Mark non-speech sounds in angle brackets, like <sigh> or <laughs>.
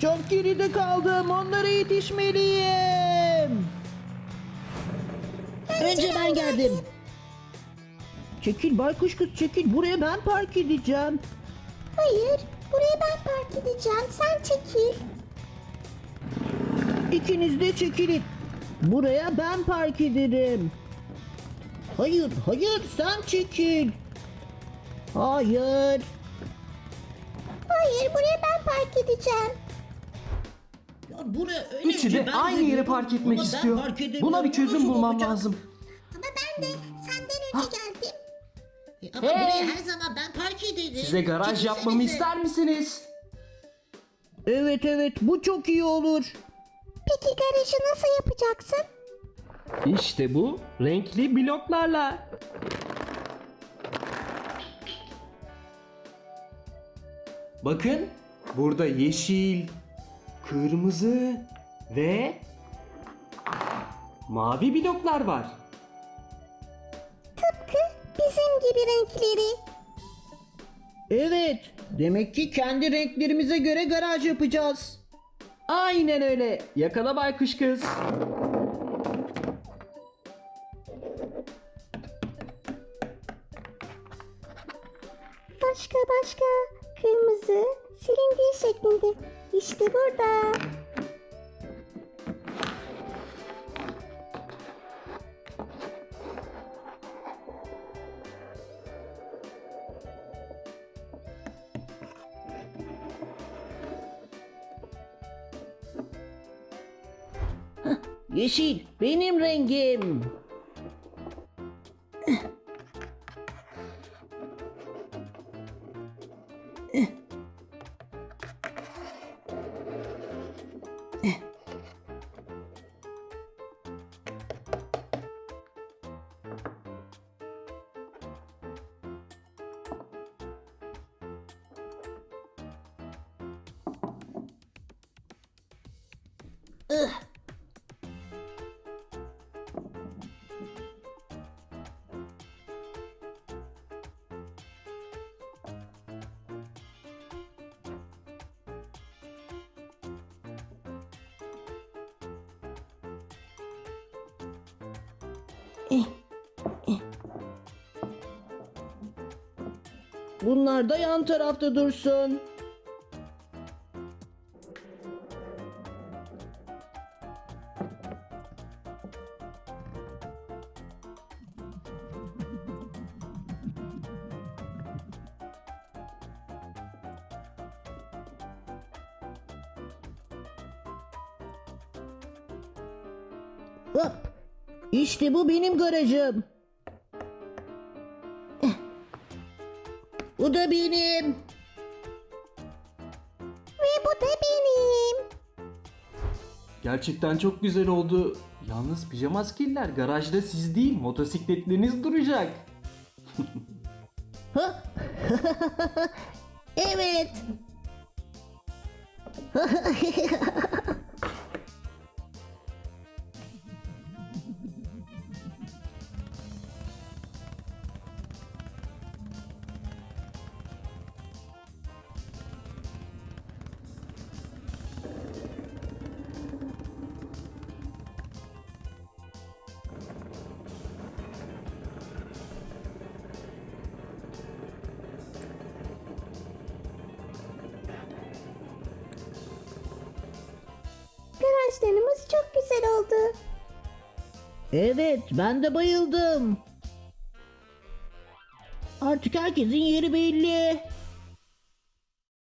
Çok geride kaldım. Onlara yetişmeliyim. Önce ben geldim. Çekil baykuş kız çekil. Buraya ben park edeceğim. Hayır, buraya ben park edeceğim. Sen çekil. İkiniz de çekilin. Buraya ben park ederim. Hayır, hayır sen çekil. Hayır. Hayır, buraya ben park edeceğim. Ya buraya öyle Üçü de aynı yere park etmek istiyor. Buna bir çözüm bulmam lazım. Ama ben de senden önce geldim. Ama Hey! buraya her zaman ben park ederim. Size garaj yapmamı ister misiniz? Evet evet bu çok iyi olur. Peki garajı nasıl yapacaksın? İşte bu renkli bloklarla. Bakın burada yeşil, kırmızı ve mavi bloklar var. Tıpkı bizim gibi renkleri. Evet demek ki kendi renklerimize göre garaj yapacağız. Aynen öyle. Yakala baykuş kız. Başka başka. Kırmızı, silindir şeklinde. İşte burada. Yeşil benim rengim. Bunlar da yan tarafta dursun. Hop. İşte bu benim garajım. Bu da benim. Ve bu da benim. Gerçekten çok güzel oldu. Yalnız pijama skiller garajda siz değil motosikletleriniz duracak. Ha? <laughs> evet. <laughs> Garajlarımız çok güzel oldu. Evet, ben de bayıldım. Artık herkesin yeri belli.